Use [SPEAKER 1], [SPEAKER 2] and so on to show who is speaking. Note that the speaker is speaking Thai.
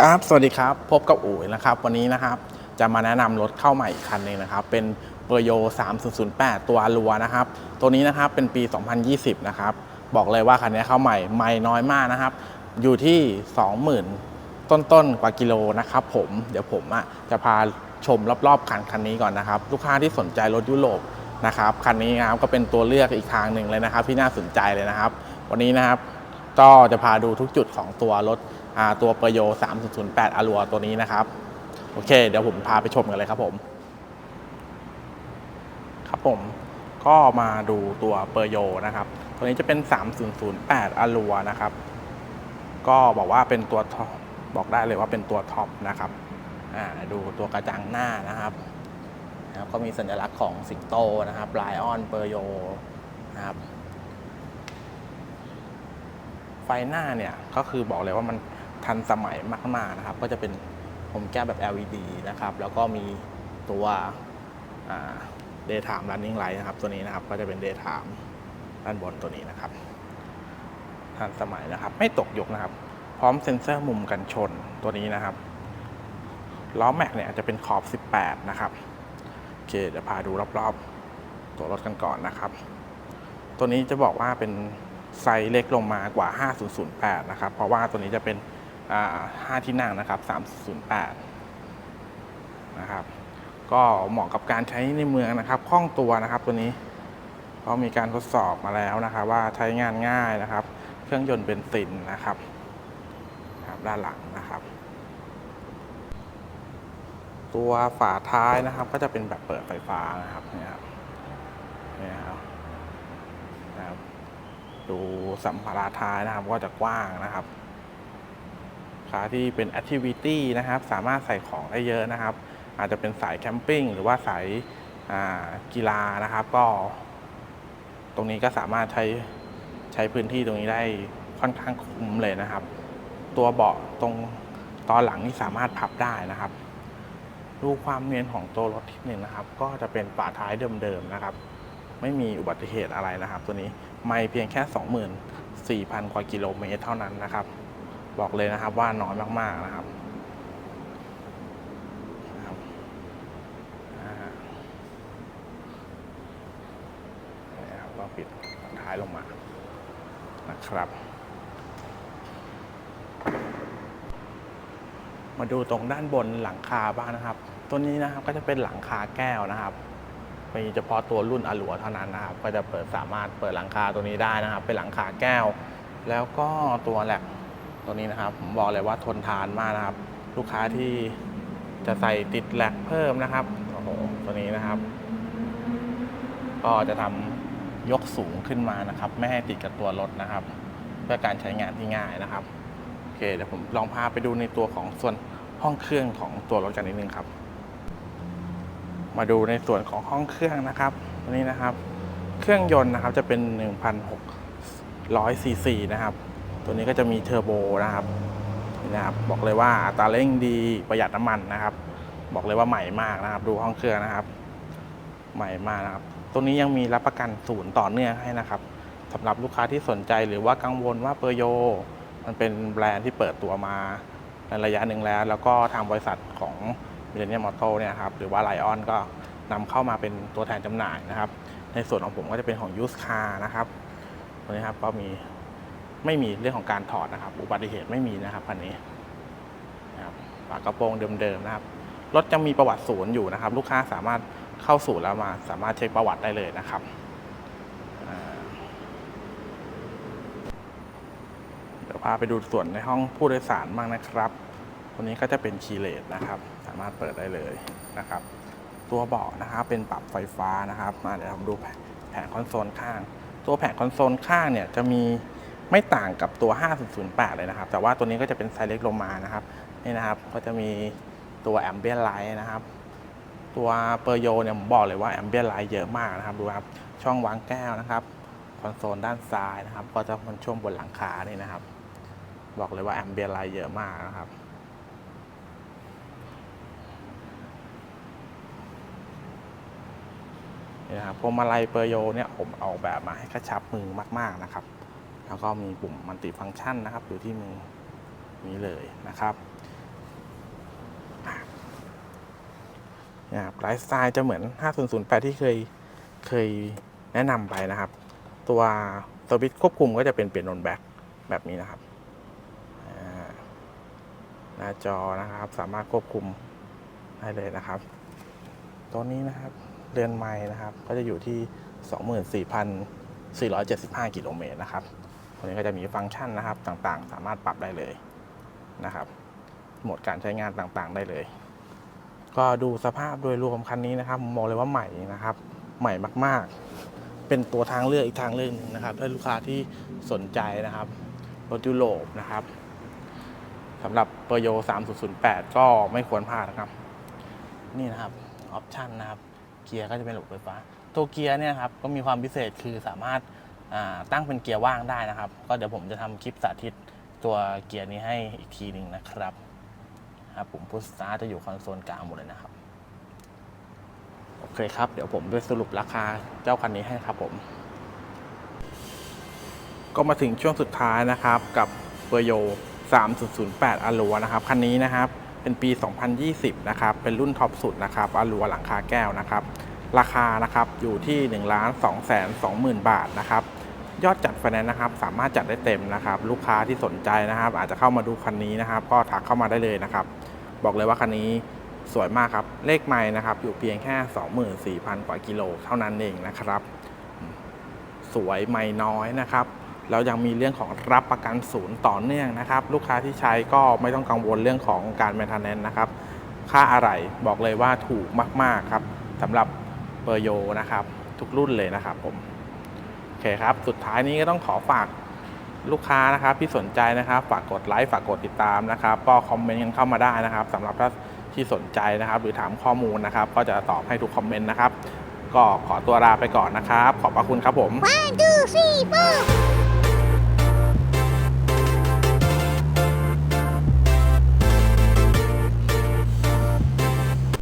[SPEAKER 1] ครับ สวัสดีครับ พบกับอู๋นะครับ วันนี้นะครับ จะมาแนะนำรถเข้าใหม่อีกคันหนึ่งนะครับ เป็นเปอร์โย3008 ตัวรัวนะครับ ตัวนี้นะครับ เป็นปี 2020 นะครับ บอกเลยว่าคันนี้เข้าใหม่ ไม่น้อยมากนะครับ อยู่ที่ 20,000 ต้นๆ กว่ากิโลนะครับผม เดี๋ยวผมอะจะพาชมรอบๆ คันคันนี้ก่อนนะครับ ลูกค้าที่สนใจรถยุโรปนะครับ คันนี้นะครับ ก็เป็นตัวเลือกอีกทางหนึ่งเลยนะครับ ที่น่าสนใจเลยนะครับ วันนี้นะครับ ก็จะพาดูทุกจุดของตัวรถตัวเปร์โย3008อารัวตัวนี้นะครับ โอเค เดี๋ยวผมพาไปชมกันเลยครับผม ครับผมก็มาดูตัวเปอร์โยนะครับ ตัวนี้จะเป็น 3008อารัวนะครับ ก็บอกว่าเป็นตัวท็อปบอกได้เลยว่าเป็นตัวท็อปนะครับดูตัวกระจังหน้านะครับนะครับ ก็มีสัญลักษณ์ของสิงโตนะครับไลออนเปอร์โยนะครับ ไฟหน้าเนี่ยก็คือบอกเลยว่ามันทันสมัยมากๆนะครับ ก็จะเป็นผมแก้วแบบ LED นะครับ แล้วก็มีตัว daytime running light นะครับ ตัวนี้นะครับ ก็จะเป็น daytime ด้านบนตัวนี้นะครับ ทันสมัยนะครับ ไม่ตกยกนะครับ พร้อมเซ็นเซอร์มุมกันชนตัวนี้นะครับล้อแม็กเนี่ยจะเป็นขอบ 18 นะครับ โอเคเดี๋ยวพาดูรอบๆ ตัวรถกันก่อนนะครับ ตัวนี้จะบอกว่าเป็น ไซส์เล็กลงมากว่า 5008 นะครับ เพราะว่าตัวนี้จะเป็น5ที่นั่งนะครับ 308 นะครับ ก็เหมาะกับการใช้ในเมืองนะครับ คล่องตัวนะครับตัวนี้เพราะมีการทดสอบมาแล้วนะครับ ว่าใช้งานง่ายนะครับ เครื่องยนต์เบนซินนะครับครับด้านหลังนะครับ ตัวฝาท้ายนะครับ ก็จะเป็นแบบเปิดไฟฟ้านะครับนี่ครับนี่ครับนะครับ ดูสัมภาระท้ายนะครับก็จะกว้างนะครับขาที่เป็น Activity นะครับ สามารถใส่ของได้เยอะนะครับ อาจจะเป็นสายแคมปิ้งหรือว่าสายากีฬานะครับ ก็ ตรงนี้ก็สามารถใช้ใช้พื้นที่ตรงนี้ได้ค่อนข้างคุ้มเลยนะครับ ตัวเบาะตรงตอนหลังนี่สามารถพับได้นะครับ ดูความเนียนของตัวรถที่หนึ่งนะครับ ก็จะเป็นฝาท้ายเดิมๆนะครับ ไม่มีอุบัติเหตุอะไรนะครับ ตัวนี้ไม่เพียงแค่ 24,000 กว่ากิโลเมตรเท่านั้นนะครับ บอกเลยนะครับว่าน้อยมากๆนะครับนะครับอ่านี่ครับก็ปิดท้ายลงมานะครับ มาดูตรงด้านบนหลังคาบ้างนะครับ ตัวนี้นะครับก็จะเป็นหลังคาแก้วนะครับ มีเฉพาะตัวรุ่นอลัวเท่านั้นนะครับ ก็จะเปิดสามารถเปิดหลังคาตัวนี้ได้นะครับ เป็นหลังคาแก้ว แล้วก็ตัวแหลกตัวนี้นะครับ ผมบอกเลยว่าทนทานมากนะครับ ลูกค้าที่จะใส่ติดแหลกเพิ่มนะครับโอ้โหตัวนี้นะครับ ก็จะทำยกสูงขึ้นมานะครับ ไม่ให้ติดกับตัวรถนะครับ เพื่อการใช้งานที่ง่ายนะครับโอเคเดี๋ยวผมลองพาไปดูในตัวของส่วนห้องเครื่องของตัวรถกันนิดนึงครับ มาดูในส่วนของห้องเครื่องนะครับตัวนี้นะครับ เครื่องยนต์นะครับจะเป็น 1,600ซีซีนะครับ ตัวนี้ก็จะมีเทอร์โบนะครับนี่นะครับบอกเลยว่าอัตราเร่งดีประหยัดน้ำมันนะครับ บอกเลยว่าใหม่มากนะครับ ดูห้องเครื่องนะครับ ใหม่มากนะครับ ตัวนี้ยังมีรับประกันศูนย์ต่อเนื่องให้นะครับสำหรับลูกค้าที่สนใจหรือว่ากังวลว่าเปอร์โย มันเป็นแบรนด์ที่เปิดตัวมาในระยะหนึ่งแล้ว แล้วก็ทางบริษัทของ มิเลเนียมออโต้เนี่ยครับหรือว่าไลออนก็นำเข้ามาเป็นตัวแทนจำหน่ายนะครับ ในส่วนของผมก็จะเป็นของยูสคาร์นะครับตัวนี้ครับก็มีไม่มีเรื่องของการถอดนะครับ อุบัติเหตุไม่มีนะครับคันนี้นะครับฝากระโปรงเดิมๆนะครับรถยังมีประวัติศูนย์อยู่นะครับ ลูกค้าสามารถเข้าศูนย์แล้วมาสามารถเช็คประวัติได้เลยนะครับเดี๋ยวพาไปดูส่วนในห้องผู้โดยสารบ้างนะครับ ตัวนี้ก็จะเป็นคีเลสนะครับามารถเปิดได้เลยนะครับ ตัวเบาะนะครับเป็นปรับไฟฟ้านะครับมาเดี๋ยวผมดูแผงแผงคอนโซลข้าง ตัวแผงคอนโซลข้างเนี่ยจะมีไม่ต่างกับตัว 5008 เลยนะครับ แต่ว่าตัวนี้ก็จะเป็นไซส์เล็กลงมานะครับ นี่นะครับ ก็จะมีตัวแอมเบียนไลท์นะครับ ตัวเปอร์โยเนี่ยผมบอกเลยว่าแอมเบียนไลท์เยอะมากนะครับ ดูครับ ช่องวางแก้วนะครับ คอนโซลด้านซ้ายนะครับ ก็จะมันช่วงบนหลังคานี่นะครับ บอกเลยว่าแอมเบียนไลท์เยอะมากนะครับ นะครับพวงมาลัยเปอร์โยเนี่ยผมเอาแบบมาให้กระชับมือมาก ๆนะครับ แล้วก็มีปุ่มมัลติฟังก์ชันนะครับอยู่ที่มือนี้เลยนะครับนะไลฟ์สไตล์จะเหมือน 5008 ที่เคยเคยแนะนำไปนะครับ ตัวสวิตช์ควบคุมก็จะเป็นเปลี่ยนนนแบ็คแบบนี้นะครับหน้าจอนะครับสามารถควบคุมได้เลยนะครับ ตัวนี้นะครับ เรือนไม้นะครับ ก็จะอยู่ที่ 24,475 กิโลเมตรนะครับตัวนี้ก็จะมีฟังก์ชันนะครับต่างๆ สามารถปรับได้เลยนะครับโหมดการใช้งานต่างๆ ได้เลย ก็ดูสภาพโดยรวมคันนี้นะครับมองเลยว่าใหม่นะครับ ใหม่มากๆ เป็นตัวทางเลือกอีกทางเลือกหนึงนะครับถ้าลูกค้าที่สนใจนะครับรถยุโรปนะครับสำหรับเปอร์โย 3008 ก็ไม่ควรพลาดนะครับ นี่นะครับ ออปชันนะครับ เกียร์ก็จะเป็นระบบไฟฟ้า ตัวเกียร์เนี่ยครับก็มีความพิเศษคือสามารถาตั้งเป็นเกียร์ว่างได้นะครับ ก็เดี๋ยวผมจะทำคลิปสาธิตตัวเกียร์นี้ให้อีกทีหนึ่งนะครับครับผมพุทสตาร์จะอยู่คอนโซลกลางหมดเลยนะครับ โอเคครับ เดี๋ยวผมด้วยสรุปราคาเจ้าคันนี้ให้ครับผม ก็มาถึงช่วงสุดท้ายนะครับกับเบอร์โย3008อ l ัวนะครับ คันนี้นะครับ เป็นปี 2020 นะครับ เป็นรุ่นท็อปสุดนะครับอ l ัวหลังคาแก้วนะครับ ราคานะครับอยู่ที่1 2 2 0 0 0 0บาทนะครับ ยอดจัดไฟแนนซ์นะครับ สามารถจัดได้เต็มนะครับ ลูกค้าที่สนใจนะครับ อาจจะเข้ามาดูคันนี้นะครับ ก็ทักเข้ามาได้เลยนะครับ บอกเลยว่าคันนี้สวยมากครับ เลขไม้นะครับ อยู่เพียงแค่ 24,000 กว่ากิโลเท่านั้นเองนะครับ สวยไม่น้อยนะครับ แล้วยังมีเรื่องของรับประกันศูนย์ต่อเนื่องนะครับ ลูกค้าที่ใช้ก็ไม่ต้องกังวลเรื่องของการแมนเทนแนนนะครับ ค่าอะไรบอกเลยว่าถูกมาก ๆ ครับสำหรับเบอร์โยนะครับ ทุกรุ่นเลยนะครับผม โอเคครับ สุดท้ายนี้ก็ต้องขอฝากลูกค้านะครับที่สนใจนะครับ ฝากกดไลค์ฝากกดติดตามนะครับก็คอมเมนต์กันเข้ามาได้นะครับสำหรับถ้าที่สนใจนะครับ หรือถามข้อมูลนะครับ ก็จะตอบให้ทุกคอมเมนต์นะครับ ก็ขอตัวลาไปก่อนนะครับ ขอบพระคุณครับผม
[SPEAKER 2] One, two, three, four.